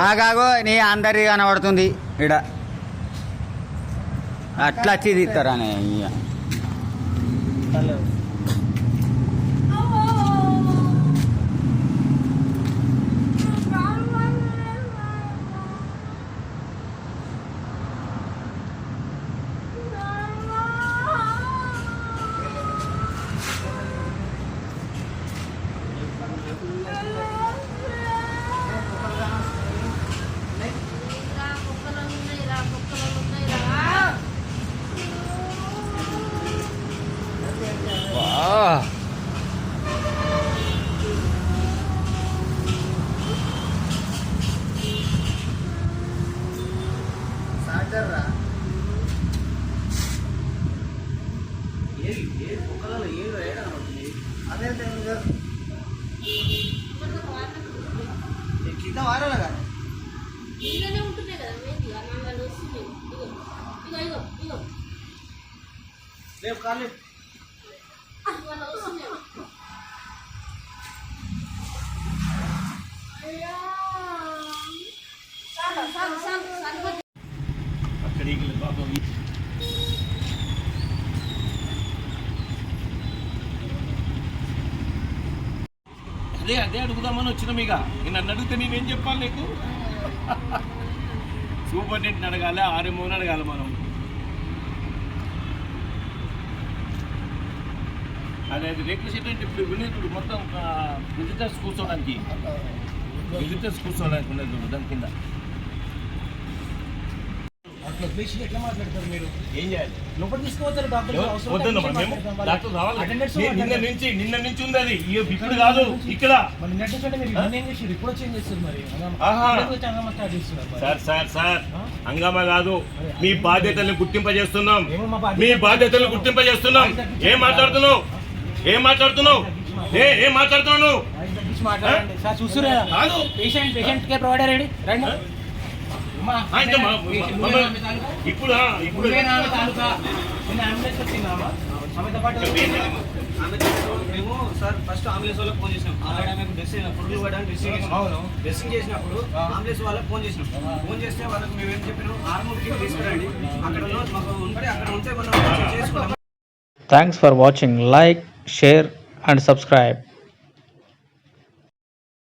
ఆగాగో నీ అందరి కనబడుతుంది ఇడ అట్లా వచ్చి తీస్తారా నీళ్ళనే ఉంటున్నాయి కదా మేబీ అన్నంగా వస్తున్నాయి ఇగో ఇగో ఇగో ఇగో రేపు కాలే ఇవాళ వస్తున్నాయి అయ్యా సాగు సాగు సాగు సాగు అక్కడికి పాపం అదే అదే అడుగుదామని వచ్చినాం ఇక. నేను నన్ను అడిగితే నేనేం చెప్పాలి నీకు? సూపరింటెండెంట్ అడగాలి ఆర్ఎంఓని అడగాలి మనం. అదే షెడ్ అంటే ఇప్పుడు విలేజ్ మొత్తం విజిటర్స్ కూర్చోడానికి. విజిటర్స్ కూర్చోడానికి చూడు దాని కింద. అట్లా పేషెంట్ ఎట్లా మాట్లాడతారు మీరు? ఏం చేయాలి? లోపల తీసుకుపోతారు డాక్టర్ ఎవరు? అవసరం వద్దన్న ఉంటే మేము మాట్లాడతాం. వాళ్ళ డాక్టర్ రావాలి. attendants నే- నిన్న. నుంచి నిన్న నుంచి ఉంది అది. ఇయ్యో, ఇప్పుడు కాదు ఇక్కడ. మరి నిన్నటి నుంచి అంటే మీరు ఇవన్నీ ఏం చేసారు ఇప్పుడు వచ్చి ఏం చేస్తారు మరి. ఆహా. ఇప్పుడు వచ్చి హంగామా స్టార్ట్ చేస్తున్నారు మరి. Sir sir sir. హంగామా కాదు. మీ బాధ్యతల్ని గుర్తింపజేస్తున్నాం. మా బాధ్యత- మీ బాధ్యతలను గుర్తింపజేస్తున్నాం. ఏం మాట్లాడుతున్నావు? ఏం మాట్లాడుతున్నావు? ఏ ఏం మాట్లాడుతున్నావు మాట్లాడండి. సార్ పేషెంట్ పేషెంట్ కే ప్రొవైడర్ రెడీ. ఇప్పుడు ఇప్పుడు మేము సార్ ఫస్ట్ అంబులెన్స్ వాళ్ళకి ఫోన్ చేసినాం ఆల్రెడీ ఆమెకు డ్రెస్ ఫుడ్ ఇవ్వడానికి డ్రెస్సింగ్ చేసినాం డ్రెస్సింగ్ చేసినప్పుడు అంబులెన్స్ వాళ్ళకి ఫోన్ చేసినాం ఫోన్ చేస్తే వాళ్ళకి మేము ఏం చెప్పినాం ఆర్మూర్కి తీసుకురండి అక్కడ మాకు ఉంటే అక్కడ ఉంటే మనం చేసుకుంటాం thanks for watching like share and subscribe